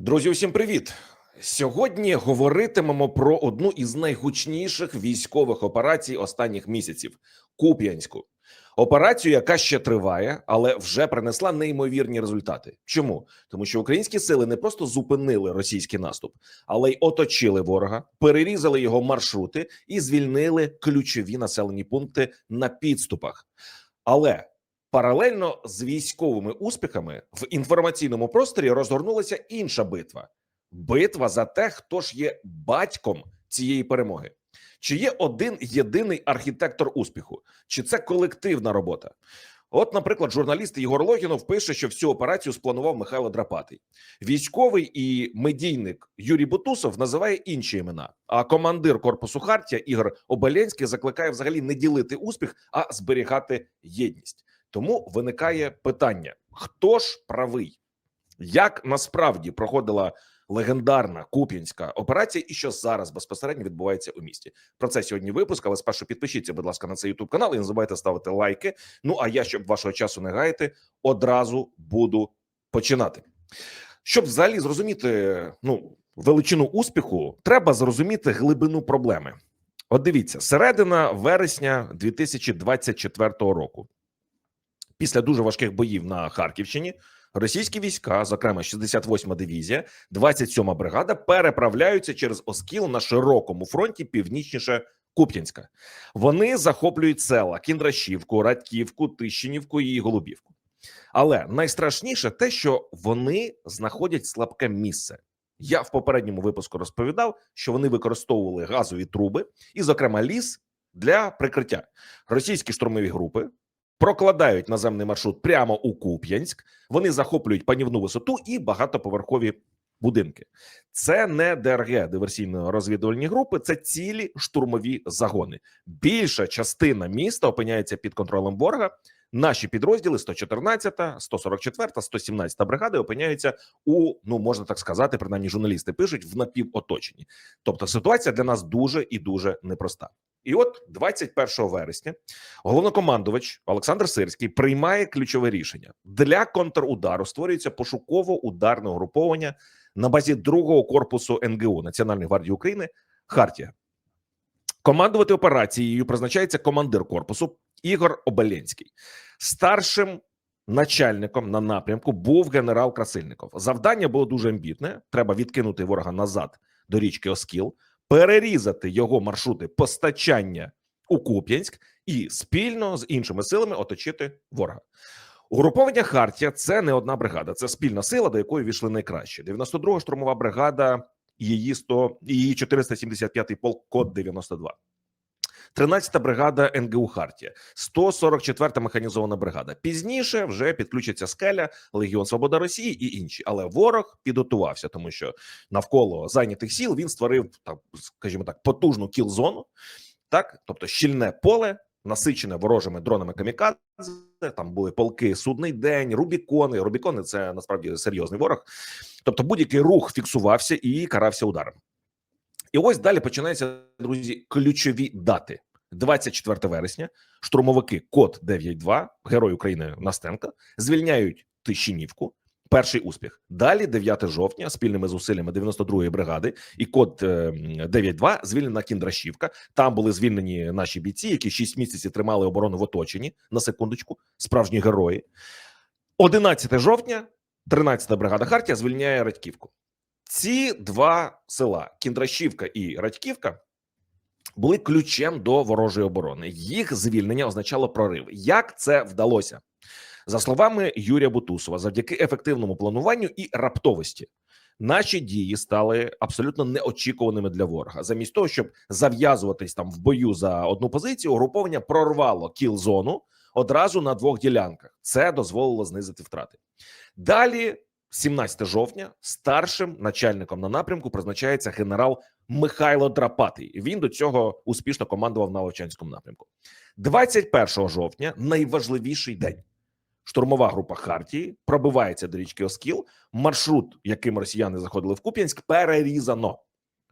Друзі, усім привіт! Сьогодні говоритимемо про одну із найгучніших військових операцій останніх місяців Куп'янську. Операцію, яка ще триває, але вже принесла неймовірні результати. Чому? Тому що українські сили не просто зупинили російський наступ, але й оточили ворога, перерізали його маршрути і звільнили ключові населені пункти на підступах. Але Паралельно з військовими успіхами в інформаційному просторі розгорнулася інша битва: битва за те, хто ж є батьком цієї перемоги. Чи є один єдиний архітектор успіху, чи це колективна робота? От, наприклад, журналіст Єгор Логінов пише, що всю операцію спланував Михайло Драпатий. Військовий і медійник Юрій Бутусов називає інші імена. А командир корпусу Хартія Ігор Обеленський закликає взагалі не ділити успіх, а зберігати єдність. Тому виникає питання: хто ж правий? Як насправді проходила легендарна куп'янська операція, і що зараз безпосередньо відбувається у місті? Про це сьогодні випуск. Але спершу підпишіться, будь ласка, на цей youtube канал і не забувайте ставити лайки. Ну а я, щоб вашого часу не гаяти, одразу буду починати. Щоб взагалі зрозуміти ну величину успіху, треба зрозуміти глибину проблеми. От дивіться, середина вересня 2024 року після дуже важких боїв на Харківщині російські війська, зокрема 68-ма дивізія, 27-ма бригада, переправляються через Оскіл на широкому фронті північніше Куп'янська. Вони захоплюють села Кіндрашівку, Радківку, Тищинівку і Голубівку. Але найстрашніше те, що вони знаходять слабке місце. Я в попередньому випуску розповідав, що вони використовували газові труби і, зокрема, ліс для прикриття. Російські штурмові групи прокладають наземний маршрут прямо у Куп'янськ. Вони захоплюють панівну висоту і багатоповерхові будинки. Це не ДРГ диверсійно-розвідувальні групи, це цілі штурмові загони. Більша частина міста опиняється під контролем ворога. Наші підрозділи 114, 144, 117 бригади опиняються у ну можна так сказати, принаймні журналісти пишуть в напівоточенні. Тобто ситуація для нас дуже і дуже непроста. І от 21 вересня головнокомандувач Олександр Сирський приймає ключове рішення для контрудару. Створюється пошуково-ударне угруповання на базі другого корпусу НГУ Національної гвардії України Хартія. Командувати операцією призначається командир корпусу Ігор Обеленський. Старшим начальником на напрямку був генерал Красильников. Завдання було дуже амбітне: треба відкинути ворога назад до річки Оскіл, перерізати його маршрути постачання у Куп'янськ і спільно з іншими силами оточити ворога. Угруповання Хартія це не одна бригада, це спільна сила, до якої війшли найкраще. 92-га штурмова бригада, її 100, її 475-й полк, код 92. 13-та бригада НГУ Хартія, 144-та механізована бригада. Пізніше вже підключаться скеля, Легіон Свобода Росії і інші. Але ворог підготувався, тому що навколо зайнятих сіл він створив так, скажімо так, потужну кіл-зону, так, тобто щільне поле, насичене ворожими дронами камікадзе. Там були полки судний день, Рубікони. Рубікони це насправді серйозний ворог. Тобто, будь-який рух фіксувався і карався ударом. І ось далі починаються друзі ключові дати. 24 вересня штурмовики Код 92, герой України Настенка, звільняють Тищинівку. Перший успіх. Далі, 9 жовтня, спільними зусиллями 92-ї бригади і код 9.2 звільнена Кіндрашівка. Там були звільнені наші бійці, які 6 місяців тримали оборону в оточенні. На секундочку, справжні герої. 11 жовтня, 13-та бригада Хартія звільняє Радьківку. Ці два села Кіндрашівка і Радьківка були ключем до ворожої оборони. Їх звільнення означало прорив. Як це вдалося? За словами Юрія Бутусова, завдяки ефективному плануванню і раптовості, наші дії стали абсолютно неочікуваними для ворога. Замість того, щоб зав'язуватись там в бою за одну позицію, угруповання прорвало кіл-зону одразу на двох ділянках. Це дозволило знизити втрати. Далі 17 жовтня старшим начальником на напрямку призначається генерал Михайло Драпатий. Він до цього успішно командував на Овчанському напрямку. 21 жовтня найважливіший день. Штурмова група Хартії пробивається до річки Оскіл. Маршрут, яким росіяни заходили в Куп'янськ, перерізано.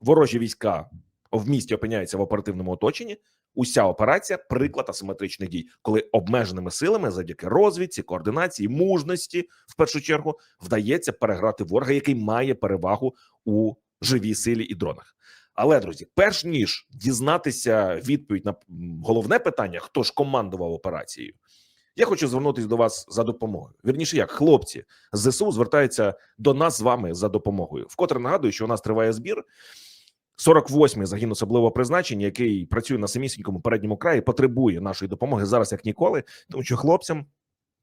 Ворожі війська в місті опиняється в оперативному оточенні. Уся операція приклад асиметричних дій, коли обмеженими силами, завдяки розвідці, координації, мужності, в першу чергу, вдається переграти ворога, який має перевагу у живій силі і дронах. Але друзі, перш ніж дізнатися відповідь на головне питання, хто ж командував операцією, я хочу звернутися до вас за допомогою. Вірніше, як хлопці з ЗСУ звертаються до нас з вами за допомогою. Вкотре нагадую, що у нас триває збір. 48-й загін особливого призначення, який працює на самісінькому передньому краї, потребує нашої допомоги зараз як ніколи, тому що хлопцям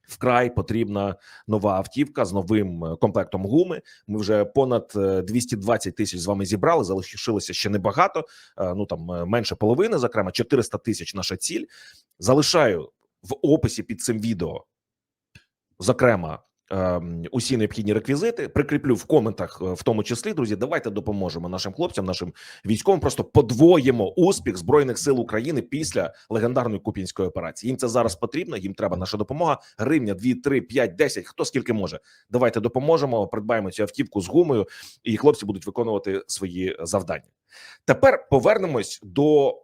вкрай потрібна нова автівка з новим е, комплектом гуми. Ми вже понад е, 220 тисяч з вами зібрали. Залишилося ще небагато. е, Ну там е, менше половини, зокрема 400 тисяч. Наша ціль. Залишаю в описі під цим відео, зокрема. ем, Усі необхідні реквізити прикріплю в коментах, е, в тому числі, друзі. Давайте допоможемо нашим хлопцям, нашим військовим. Просто подвоїмо успіх збройних сил України після легендарної купінської операції. Їм це зараз потрібно. Їм треба наша допомога. Гривня 2, 3, 5, 10, Хто скільки може. Давайте допоможемо. Придбаємо цю автівку з гумою, і хлопці будуть виконувати свої завдання. Тепер повернемось до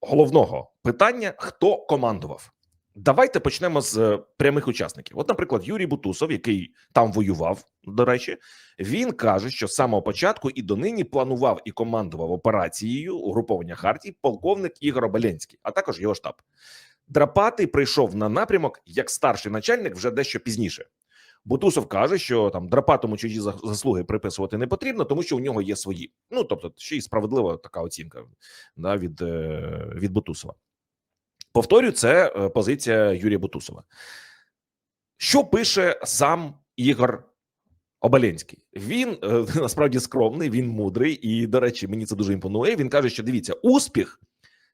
головного питання: хто командував? Давайте почнемо з е, прямих учасників. От, наприклад, Юрій Бутусов, який там воював, до речі, він каже, що з самого початку і донині планував і командував операцією угруповання Хартії полковник Ігор Оболенський, а також його штаб. Драпатий прийшов на напрямок як старший начальник вже дещо пізніше. Бутусов каже, що там драпатому чужі заслуги приписувати не потрібно, тому що у нього є свої. Ну тобто, ще й справедлива така оцінка да, від, е, від Бутусова. Повторю, це е, позиція Юрія Бутусова. Що пише сам Ігор Оболенський? Він е, насправді скромний, він мудрий, і, до речі, мені це дуже імпонує. Він каже, що дивіться, успіх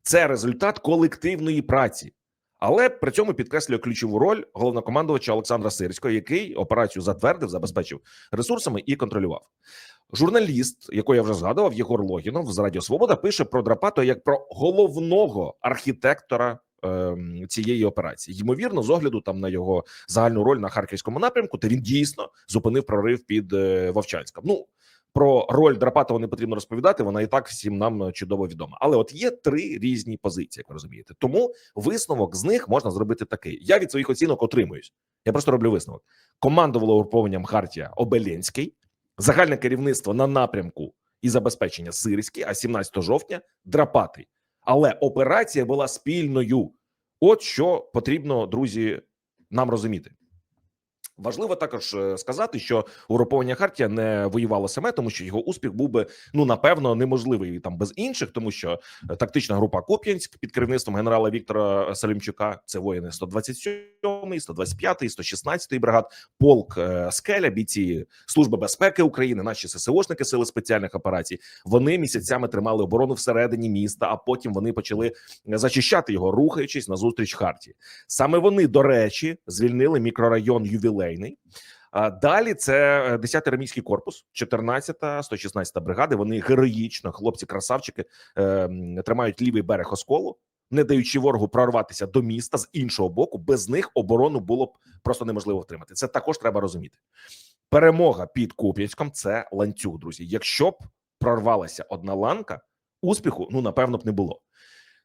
це результат колективної праці. Але при цьому підкреслює ключову роль головнокомандувача Олександра Сирського, який операцію затвердив, забезпечив ресурсами і контролював. Журналіст, якого я вже згадував, Єгор Логінов з Радіо Свобода пише про Драпато як про головного архітектора цієї операції. Ймовірно, з огляду там на його загальну роль на харківському напрямку, та він дійсно зупинив прорив під е, Вовчанськом. Ну про роль Драпатова не потрібно розповідати. Вона і так всім нам е, чудово відома. Але от є три різні позиції, як ви розумієте. Тому висновок з них можна зробити такий. Я від своїх оцінок отримуюсь. Я просто роблю висновок. Командувало угрупованням Хартія Обелєнський, загальне керівництво на напрямку і забезпечення Сирський, а 17 жовтня Драпатий. Але операція була спільною. От що потрібно, друзі, нам розуміти. Важливо також е, сказати, що угруповання Хартія не воювало саме, тому що його успіх був би ну напевно неможливий там без інших, тому що е, тактична група Куп'янськ під керівництвом генерала Віктора Салімчука, це воїни 127-й, 125-й, 116-й бригад, полк е, Скеля, бійці Служби безпеки України, наші ССОшники сили спеціальних операцій. Вони місяцями тримали оборону всередині міста, а потім вони почали зачищати його, рухаючись назустріч Хартії. Саме вони, до речі, звільнили мікрорайон ювілейний. Далі це е, 10-й армійський корпус, 14-та, 116-та бригади. Вони героїчно, хлопці, красавчики, е, тримають лівий берег осколу, не даючи ворогу прорватися до міста з іншого боку. Без них оборону було б просто неможливо втримати. Це також треба розуміти. Перемога під Куп'янськом це ланцюг, друзі. Якщо б прорвалася одна ланка, успіху ну напевно б не було.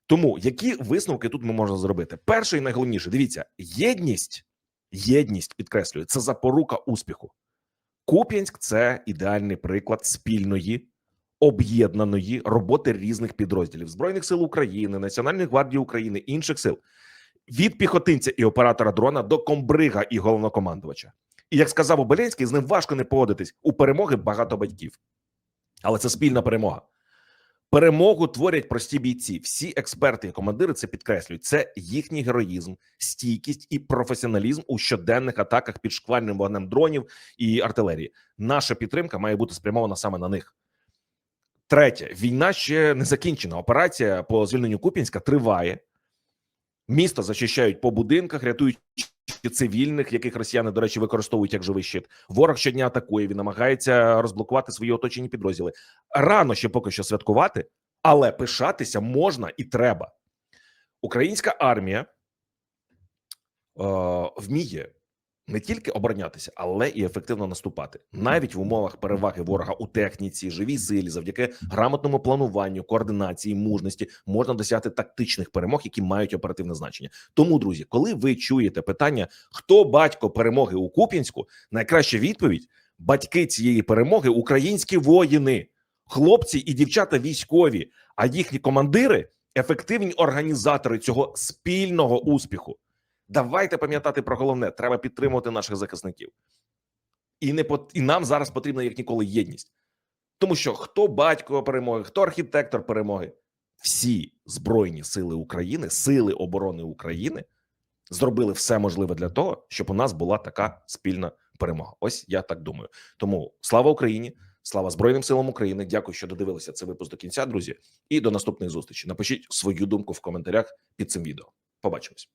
Тому які висновки тут ми можемо зробити? Перше і найголовніше, дивіться, єдність, єдність підкреслюю, це запорука успіху. Куп'янськ це ідеальний приклад спільної об'єднаної роботи різних підрозділів збройних сил України, Національної гвардії України, інших сил від піхотинця і оператора дрона до комбрига і головнокомандувача. І як сказав Обеленський, з ним важко не погодитись. У перемоги багато батьків, але це спільна перемога. Перемогу творять прості бійці. Всі експерти і командири це підкреслюють. Це їхній героїзм, стійкість і професіоналізм у щоденних атаках під шквальним вогнем дронів і артилерії. Наша підтримка має бути спрямована саме на них. Третє, війна ще не закінчена. Операція по звільненню Купінська триває. Місто зачищають по будинках, рятують цивільних, яких росіяни, до речі, використовують як живий щит. Ворог щодня атакує. Він намагається розблокувати свої оточені підрозділи. Рано ще поки що святкувати, але пишатися можна і треба. Українська армія е, вміє не тільки оборонятися, але і ефективно наступати, навіть в умовах переваги ворога у техніці, живій силі, завдяки грамотному плануванню, координації, мужності можна досягти тактичних перемог, які мають оперативне значення. Тому, друзі, коли ви чуєте питання, хто батько перемоги у Куп'янську, найкраща відповідь: батьки цієї перемоги українські воїни, хлопці і дівчата військові, а їхні командири ефективні організатори цього спільного успіху. Давайте пам'ятати про головне: треба підтримувати наших захисників, і не пот- і нам зараз потрібна як ніколи єдність, тому що хто батько перемоги, хто архітектор перемоги, всі збройні сили України, сили оборони України зробили все можливе для того, щоб у нас була така спільна перемога. Ось я так думаю. Тому слава Україні, слава Збройним силам України. Дякую, що додивилися цей випуск до кінця, друзі. І до наступної зустрічі. Напишіть свою думку в коментарях під цим відео. Побачимось.